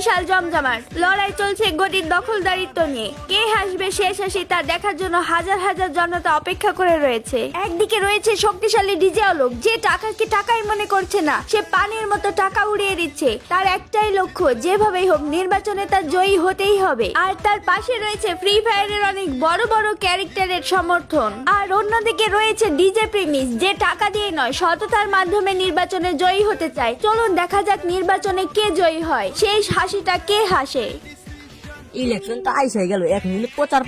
বিশাল জমজমাট। লড়াই চলছে গদির দখলদারিত্ব নিয়ে। কে হাসবে শেষ হাসি তা দেখার জন্য হাজার হাজার জনতা অপেক্ষা করে রয়েছে। একদিকে রয়েছে শক্তিশালী ডিজে আলোক যে টাকাকে টাকাই মনে করছে না, সে পানির মতো টাকা উড়িয়ে দিচ্ছে। তার একটাই লক্ষ্য, যেভাবেই হোক নির্বাচনে তার জয়ী হতেই হবে। আর তার পাশে রয়েছে ফ্রি ফায়ারের অনেক বড় বড় ক্যারেক্টারের সমর্থন। আর অন্যদিকে রয়েছে ডিজে প্রেমিস যে টাকা দিয়ে নয়, সততার মাধ্যমে নির্বাচনে জয়ী হতে চায়। চলুন দেখা যাক নির্বাচনে কে জয়ী হয়। সেই হাসিটা কে হাসে? ইলেকশন তো আইসে গেল এখন প্রচার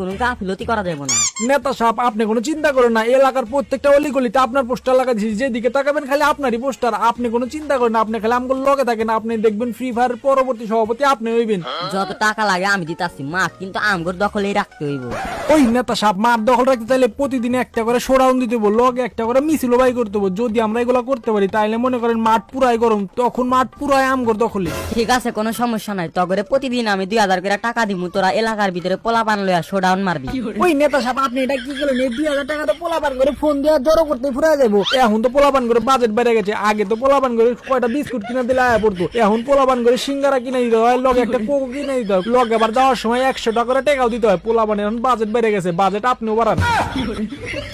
কোনো গাফিলতি করা যাবে না। নেতা সাহেব আপনি কোনো চিন্তা করেন না এলাকার প্রত্যেকটা অলিগলিতে আপনার পোস্টার লাগা দিয়েছি যেদিকে তাকাবেন খালি আপনারই পোস্টার আপনি কোনো চিন্তা করেন না আপনি খালি আমগুলো লগে থাকেন আপনি দেখবেন ফ্রি ফায়ার পরবর্তী সভাপতি আপনি হইবেন। যত টাকা লাগে আমি দিতাছি মাঠ কিন্তু আমগর দখলেই রাখতে হইব। ওই নেতা সাহেব মাঠ দখল রাখতে চাইলে প্রতিদিন একটা করে শোডাউন দিতে বলব লগে একটা করে মিছিল বাই করতে বলব যদি আমরা এগুলো করতে পারি তাহলে মনে করেন মাঠ পুরাই গরম তখন মাঠ পুরাই আমগর দখলে। ঠিক আছে কোনো সমস্যা নাই তগরে প্রতিদিন আমি দুই হাজার করে টাকা দিমু তোরা এলাকার ভিতরে পোলা পান লইয়া শোডাউন মারবি। ওই নেতা সাহেব আপনি এটা কি করলেন? এই দুই হাজার টাকা তো পোলাপান করে ফোন দিয়ে জড়ো করতে ফুরা যাব এখন তো পোলাপান করে বাজেট বেড়ে গেছে। আগে তো পোলাপান করে কয়টা বিস্কুট কিনে দিলে আয়া পড়তো। এখন পোলাপান করে সিঙ্গারা কিনে দিতে হয় লগে একটা কোকো কিনে দিতে হয়। লগে আবার যাওয়ার সময় একশো টাকা করে টাকাও দিতে হয়। পোলাপান এখন বাজেট বেড়ে গেছে। বাজেট আপনিও বাড়ান।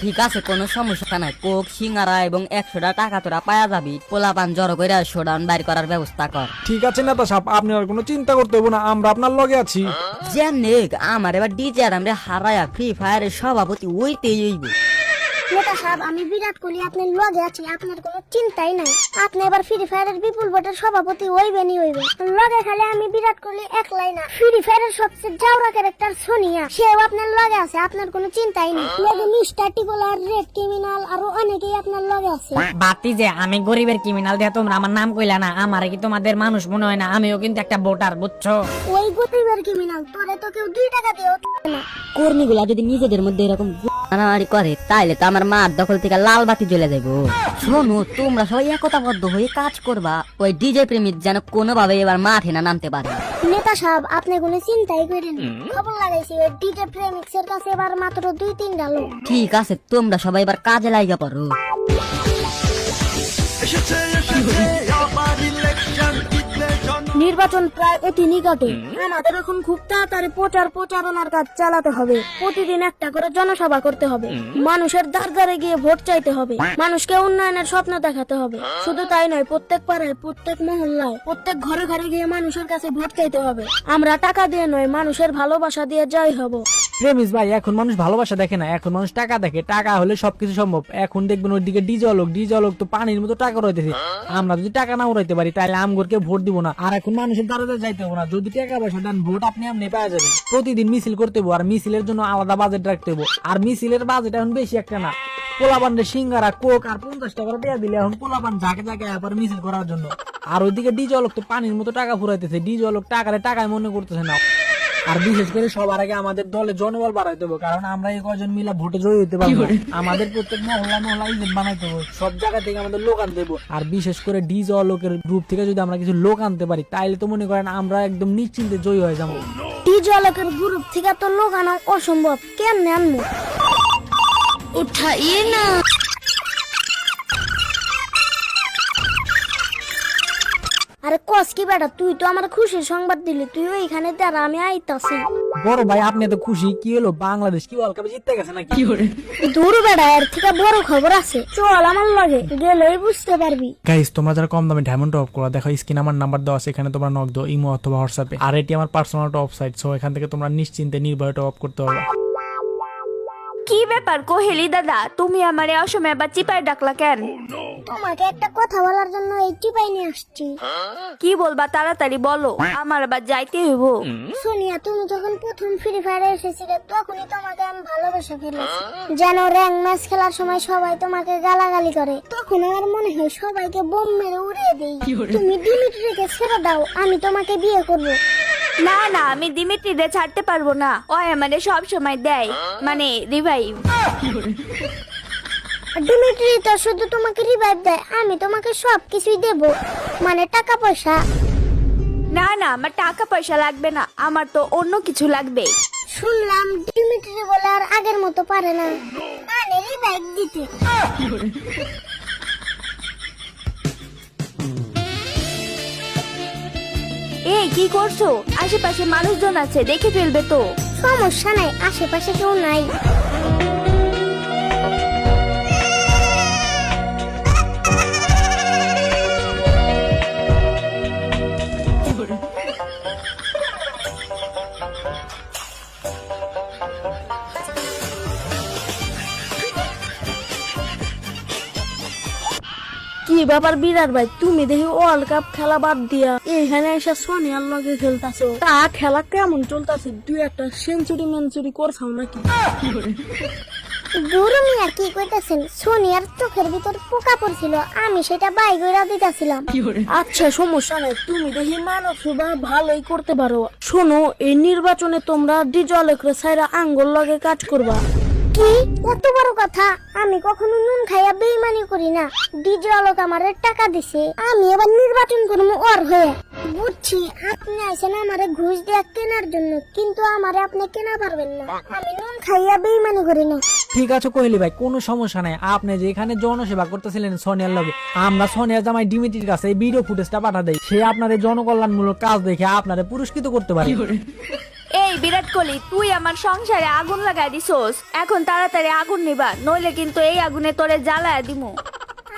ঠিক আছে কোনো সমস্যা নাই। কোক সিঙ্গারা এবং একশোটা টাকা তোরা পায়া যাবি। পোলা পান জড়ো করে শোডাউন বাইর করার ব্যবস্থা কর। ঠিক আছে নেতা সাহেব আপনি আর কোনো চিন্তা করতে হবে না। আমরা আপনার লগে আছি। যেমনি আমার এবার ডিজে আর আমরা হারায়া ফ্রি ফায়ারের সভাপতি ওইতেই হইব। নেতা সাহেব আমি বিরাট কোহলি আপনার লগে আছি আপনার কোনো চিন্তাই নাই। আপনি এবার ফ্রি ফায়ারের বিপুল ভোটের সভাপতি হইবেনই হইবে লগে খালি আমি বিরাট কোহলি একলাই না। ফ্রি ফায়ারের সবচেয়ে জাউরা ক্যারেক্টার সোনিয়া। সেও আপনার লগে আছে আপনার কোনো চিন্তাই নেই। লগে মিস্টার রেড ক্রিমিনাল আরও অনেকেই আপনার লগে আছে। বাতি যে আমি গরিবের ক্রিমিনাল দিয়ে তোমরা আমার নাম কইলা না। আমার কি তোমাদের মানুষ মনে হয় না? আমিও কিন্তু একটা ভোটার বুঝছ? ওই গরিবের ক্রিমিনাল তোরে তো কেউ দুই টাকা দিও না। কর্মীগুলা যদি নিজেদের মধ্যে এরকম মারামারি করে তাইলে তো আমার মার দখল থেকে লাল বাতি জ্বলে যাব শোনো তোমরা সবাই একতাবদ্ধ হয়ে কাজ করবা ওই ডিজে প্রেমিক যেন কোনোভাবে এবার মাঠে না নামতে পারে। নেতা সাহেব আপনি কোনো চিন্তাই করেন খবর লাগাইছি ওই ডিজে প্রেমিক্সের কাছে এবার মাত্র দুই তিনটা লোক। ঠিক আছে তোমরা সবাই এবার কাজে লাগা পারো নির্বাচন প্রায় অতি নিকটে। আমাদের এখন খুব তাড়াতাড়ি প্রচার প্রচারণার কাজ চালাতে হবে। প্রতিদিন একটা করে জনসভা করতে হবে। মানুষের দ্বার দ্বারে গিয়ে ভোট চাইতে হবে। মানুষকে উন্নয়নের স্বপ্ন দেখাতে হবে। শুধু তাই নয় প্রত্যেক পাড়ায় প্রত্যেক মহল্লায় প্রত্যেক ঘরে ঘরে গিয়ে মানুষের কাছে ভোট চাইতে হবে। আমরা টাকা দিয়ে নয় মানুষের ভালোবাসা দিয়ে জয় হব। প্রেমিস ভাই, এখন মানুষ ভালোবাসা দেখে না, এখন মানুষ টাকা দেখে। টাকা হলে সবকিছু সম্ভব। এখন দেখবেন ওইদিকে ডিজলক ডিজলক তো পানির মতো টাকা রইতেছে। আমরা যদি টাকা না উড়াইতে পারি, তাহলে আমগরকে ভোট দিব না। আর এখন মানুষের দ্বারা যাইতে হবে না। যদি টাকা পয়সা দেন, ভোট আপনি আপনি পাওয়া যাবেন। প্রতিদিন মিছিল করতে হব আর মিছিলের জন্য আলাদা বাজেট রাখতে হব আর মিছিলের বাজেট এখন বেশি একটা না। পোলাপান্ডে সিঙ্গারা, কোক আর পঞ্চাশ টাকা দেয়া দিলে এখন পোলাপান ঝাঁকে ঝাঁকে আবার মিছিল করার জন্য। আর ওইদিকে ডিজলক তো পানির মতো টাকা ফুরাইতেছে। ডিজলক টাকারে টাকায় মনে করতেছে না। আর বিশেষ করে সবার আগে আমাদের দলে জনবল বাড়াইতে হবে কারণ আমরা এই কজন মিলে ভোটে জয়ী হতে পারব আমাদের প্রত্যেক মহল্লা মহল্লা ইভেন্ট বানাইতে হবে সব জায়গা থেকে আমাদের লোক আনতে হবে আর বিশেষ করে ডিজ লোকের গ্রুপ থেকে যদি আমরা কিছু লোক আনতে পারি তাইলে তো মনে করেন আমরা একদম নিশ্চিন্তে জয়ী হয়ে যাব। ডিজে আলোকের গ্রুপ থেকে তো লোক আনা অসম্ভব কেমনে আনব? উঠাইয়ে না। আরে কস কি বেটা তুই তো আমার খুশির সংবাদ দিলি তুই ওইখানে দাঁড়া আমি আইতাছি। বড় ভাই আপনি এত খুশি? কি হলো? বাংলাদেশ কি ওয়ার্ল্ড কাপে জিততে গেছে নাকি? দূর বেড়া এর থেকে বড় খবর আছে। চল আমার লাগে গেলেই বুঝতে পারবি। গাইস তোমরা যারা কম দামে ডায়মন্ড টপ করা দেখো স্ক্রিন আমার নাম্বার দেওয়া আছে এখানে তোমরা নক দাও ইমো অথবা হোয়াটসঅ্যাপে আর এটি আমার পার্সোনাল টপ সাইট সো এখান থেকে তোমরা নিশ্চিন্তে নির্ভয়ে টপ করতে পারবে। কি ব্যাপার কোহেলি দাদা? তুমি আমারে অসময়ে বা চিপায় ডাকলা কেন? তোমাকে একটা কথা বলার জন্য এই টিপাই নিয়ে আসছি। কি বলবা তাড়াতাড়ি বলো আমার আবার যাইতে হইব। সোনিয়া তুমি যখন প্রথম ফ্রি ফায়ারে এসেছিলে তখনই তোমাকে আমি ভালোবেসে ফেলেছি। যেন র্যাঙ্ক ম্যাচ খেলার সময় সবাই তোমাকে গালাগালি করে তখন আমার মনে হয় সবাইকে বোম মেরে উড়িয়ে দেই। তুমি ডিমিট্রিকে ছেড়ে দাও আমি তোমাকে বিয়ে করব। না না আমি দিমিত্রিরে ছাড়তে পারব না। ওই আমারে সব সময় দেয়। মানে রিভাইভ ডিমিট্রি তো শুধু তোমাকে রিভাইভ দেয় আমি তোমাকে সব কিছুই দেব। মানে টাকা পয়সা। না না আমার টাকা পয়সা লাগবে না আমার তো অন্য কিছু লাগবে। শুনলাম ডিমিট্রি বলে আর আগের মতো পারে না। মানে রিভাইভ দিতে। এই কি করছ? আশেপাশে মানুষজন আছে দেখে ফেলবে তো। সমস্যা নাই আশেপাশে কেউ নাই। কি ব্যাপার বিরাট ভাই? তুমি দেখি ওয়ার্ল্ড কাপ খেলা বাদ দিয়া এইখানে এসে সোনিয়ার লগে খেলতাছো। তা খেলা কেমন চলতেছে? দুই একটা সেঞ্চুরি মেঞ্চুরি করছাও নাকি? গুরু মিয়া কি কইতাছেন? সোনিয়ার চোখের ভিতর পোকা পড়ছিল আমি সেটা বাই কইরা দিতাছিলাম। আচ্ছা সমস্যা নাই। তুমি দেখি মানব সেবা ভালোই করতে পারো। শোনো এই নির্বাচনে তোমরা ডিজলেকরে সাইরা আঙ্গুল লগে কাজ করবা। কি? এত বড় কথা। আমি কখনো নুন খাইয়া বেইমানি করি না। ডিজে আলোক আমার টাকা দিছে। আমি এবার নির্বাচন করব ওর হয়ে। বুঝছি আপনি আইসেন আমারে ঘুষ দিয়া কেনার জন্য কিন্তু আমারে আপনি কেনা পারবেন না। আমি নুন খাইয়া বেইমানি করি না ঠিক আছে কহিলি ভাই কোনো সমস্যা নাই। আপনি যে এখানে জনসেবা করতেছিলেন সোনিয়ার লগে আমরা সোনিয়া জামাই ডিমিটির কাছে এই ভিডিও ফুটেজটা পাঠা দেই। সে আপনার জনকল্যাণমূলক কাজ দেখে আপনারে পুরস্কৃত করতে পারে। এই বিরাট কোহলি তুই আমার সংসারে আগুন লাগাই দিছোস। এখন তাড়াতাড়ি আগুন নিবা নইলে কিন্তু এই আগুনে তোরে জ্বালায় দিমু।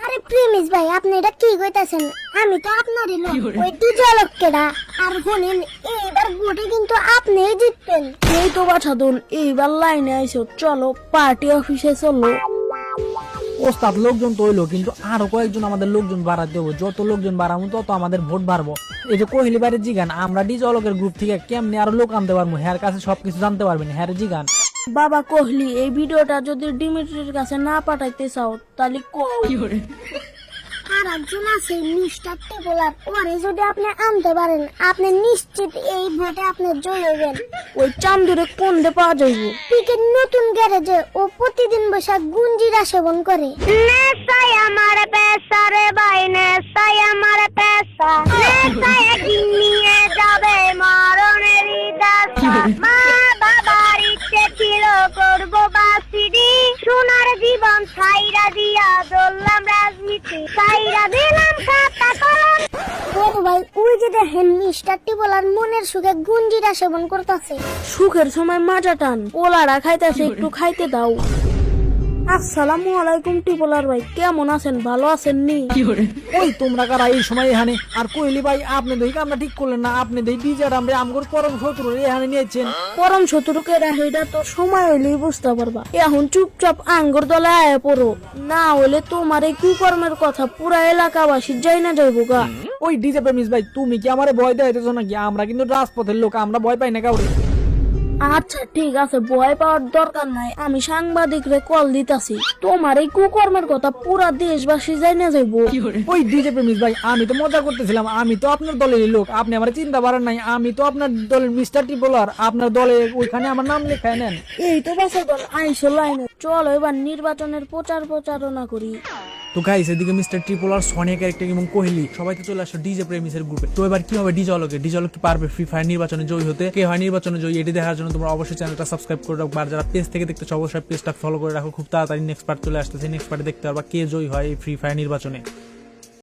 আরে প্রেমিস ভাই আপনি এটা কি কইতাছেন? আমি তো আপনারই লোক ওই ডিজে আলোক কেডা আর শুনেন এইবার ভোটে কিন্তু আপনিই জিতবেন। এই তো বাছাদন এইবার লাইনে আইসো চলো পার্টি অফিসে চলো। ওস্তাদ লোকজন তো হইল কিন্তু আরও কয়েকজন আমাদের লোকজন বাড়াতে হবে যত লোকজন বাড়াবো তত আমাদের ভোট বাড়বো। এই যে কোহলি বাড়ির জিগান আমরা ডিজ অলকের গ্রুপ থেকে কেমনি আরও লোক আনতে পারব? হ্যার কাছে সবকিছু জানতে পারবেন হ্যার জিগান। বাবা কোহলি এই ভিডিওটা যদি ডিমিট্রির কাছে না পাঠাইতে চাও তাহলে কও আর একজন আছে মিস্টার টেবলার ওরে যদি আপনি আনতে পারেন আপনি নিশ্চিত এই ভোটে আপনি জয় হবেন। ওই চান্দুরে কোন দে পাওয়া যাইব? পিকের নতুন গ্যারেজে ও প্রতিদিন বসে গুঞ্জিরা সেবন করে। নেশাই আমার পেশা রে ভাই নেশাই আমার পেশা। নেশাই একদিন নিয়ে যাবে মরণের দাসা জীবন সাইরা দিয়া দৌড়লাম রাজনীতি। সাইরা দিলাম খাতা কলম। বড় ভাই ওই যে দেখেন মিস্টার টিবলার মনের সুখে গুঞ্জিরা সেবন করতেছে। সুখের সময় মাজা টান ওলারা খাইতেছে একটু খাইতে দাও। আসসালামু আলাইকুম টিপলার ভাই কেমন আছেন? ভালো আছেন নি? ওই তোমরা কারা এই সময় এখানে? আর কোহলি ভাই আপনি দেখি আমরা ঠিক করলেন না আপনি দেখি ডিজার আমরা আমগর পরম শত্রু এখানে নিয়েছেন। পরম শত্রুকে এটা তো সময় হইলেই বুঝতে পারবা। এখন চুপচাপ আঙ্গুর দলে আয়া পড়ো। না হলে তোমার এই কুকর্মের কথা পুরা এলাকাবাসী যাই না যাইবো গা। ওই ডিজে প্রেমিস ভাই তুমি কি আমারে ভয় দেখাইতেছো নাকি? আমরা কিন্তু রাজপথের লোক আমরা ভয় পাই না কাউরে। আচ্ছা ঠিক আছে ভয় পাওয়ার দরকার নাই। আমি সাংবাদিক রে কল দিতাছি। তোমার এই কুকর্মের কথা পুরা দেশবাসী যাই না যাইবো ওই ডিজে প্রেমিস ভাই আমি তো মজা করতেছিলাম। আমি তো আপনার দলের লোক। আপনি আমার চিন্তা পারেন নাই। আমি তো আপনার দলের মিস্টার টিপলার আপনার দলে ওইখানে আমার নাম লেখায় নেন। এই তো বাসা দল আইসো লাইনে। চলো এবার নির্বাচনের প্রচার প্রচারণা করি। তো গাইস এদিকে মিস্টার ট্রিপল আর সোনিয়া ক্যারেক্টার এবং কোহলি, সবাই তো চলে আসো ডিজে প্রেমিসের গ্রুপে তো এবার কি হবে? ডিজে অলকে ডিজে অলক কি পারবে? ফ্রি ফায়ার নির্বাচনে জয়ী হতে? কে হয় নির্বাচনে জয়ী? এটি দেখার জন্য তোমরা অবশ্যই চ্যানেলটা সাবস্ক্রাইব করে রাখো। আর যারা পেজ থেকে দেখতেছো অবশ্যই পেজটা ফলো করে রাখো। খুব তাড়াতাড়ি নেক্সট পার্ট চলে আসতেছে। নেক্সট পার্টে দেখতে পারবা কে জয়ী হয় এই ফ্রি ফায়ার নির্বাচনে।